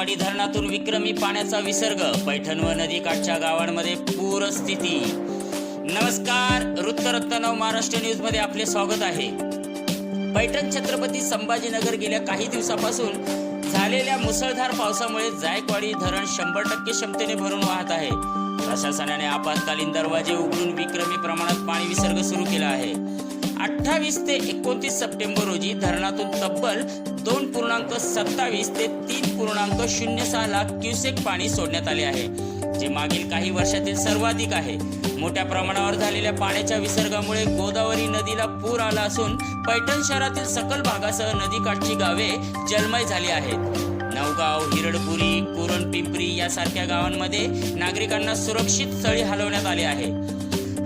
जायकवाडी धरणातून विक्रमी पाण्याचा विसर्ग. पैठण व नदीकाठच्या गावांमध्ये पूरस्थिती नमस्कार वृत्तरत्न नव महाराष्ट्र न्यूजमध्ये आपले स्वागत आहे. पैठण छत्रपती संभाजीनगर गेल्या काही दिवसापासून झालेल्या मुसळधार पावसामुळे जायकवाडी धरण शंभर टक्के क्षमतेने भरून वाहत आहे. प्रशासनाने आपत्कालीन दरवाजे उघडून विक्रमी प्रमाणात पाणी विसर्ग सुरू केला आहे. अठ्ठावीस ते एकोणतीस सप्टेंबर रोजी धरणातून तब्बल दोन पूर्णांक सत्तावीस ते तीन पूर्णांक शून्य सहा लाख क्युसेक पाणी सोडण्यात आले आहे जे मागील काही वर्षातील सर्वाधिक आहे. मोठ्या प्रमाणावर झालेल्या पाण्याच्या विसर्गामुळे गोदावरी नदीला पूर आला असून पैठण शहरातील सकल भागासह नदीकाठची गावे जलमय झाली आहेत. नवगाव हिरडपुरी कुरण पिंपरी यासारख्या गावांमध्ये नागरिकांना सुरक्षित स्थळी हलवण्यात आले आहे.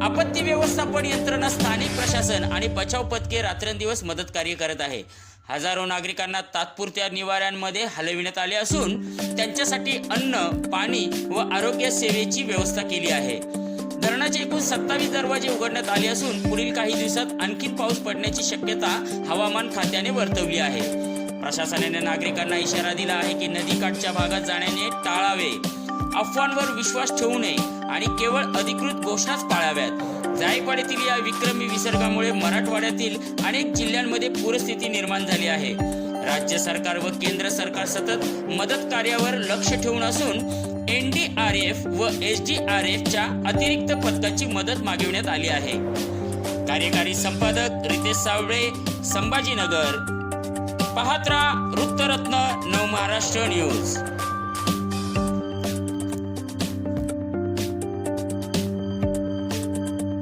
आपत्ती व्यवस्थापन यंत्रणा स्थानिक प्रशासन आणि बचाव पथके रात्रंदिवस मदत कार्य करत आहे. हजारो नागरिकांना तात्पुरत्या निवाऱ्यांमध्ये हलविण्यात आले असून त्यांच्यासाठी अन्न पाणी व आरोग्य सेवेची व्यवस्था केली आहे. धरणाचे एकूण सत्तावीस दरवाजे उघडण्यात आले असून पुढील काही दिवसात आणखी पाऊस पडण्याची शक्यता हवामान खात्याने वर्तवली आहे. प्रशासनाने नागरिकांना इशारा दिला आहे की नदीकाठच्या भागात जाण्याने टाळावे. अफवांवर विश्वास ठेवू नये आणि केवळ अधिकृत घोषणाच पाळाव्यात. जायकवाडीतील या विक्रमी विसर्गामुळे मराठवाड्यातील अनेक जिल्ह्यांमध्ये पूरस्थिती निर्माण झाली आहे. राज्य सरकार व केंद्र सरकार सतत मदत कार्यावर लक्ष ठेवून असून एन डी आर एफ व एस डी आर एफच्या अतिरिक्त पथकाची मदत मागविण्यात आली आहे. कार्यकारी संपादक रितेश सावळे संभाजीनगर. पाहत्रा वृत्तरत्न नव महाराष्ट्र न्यूज.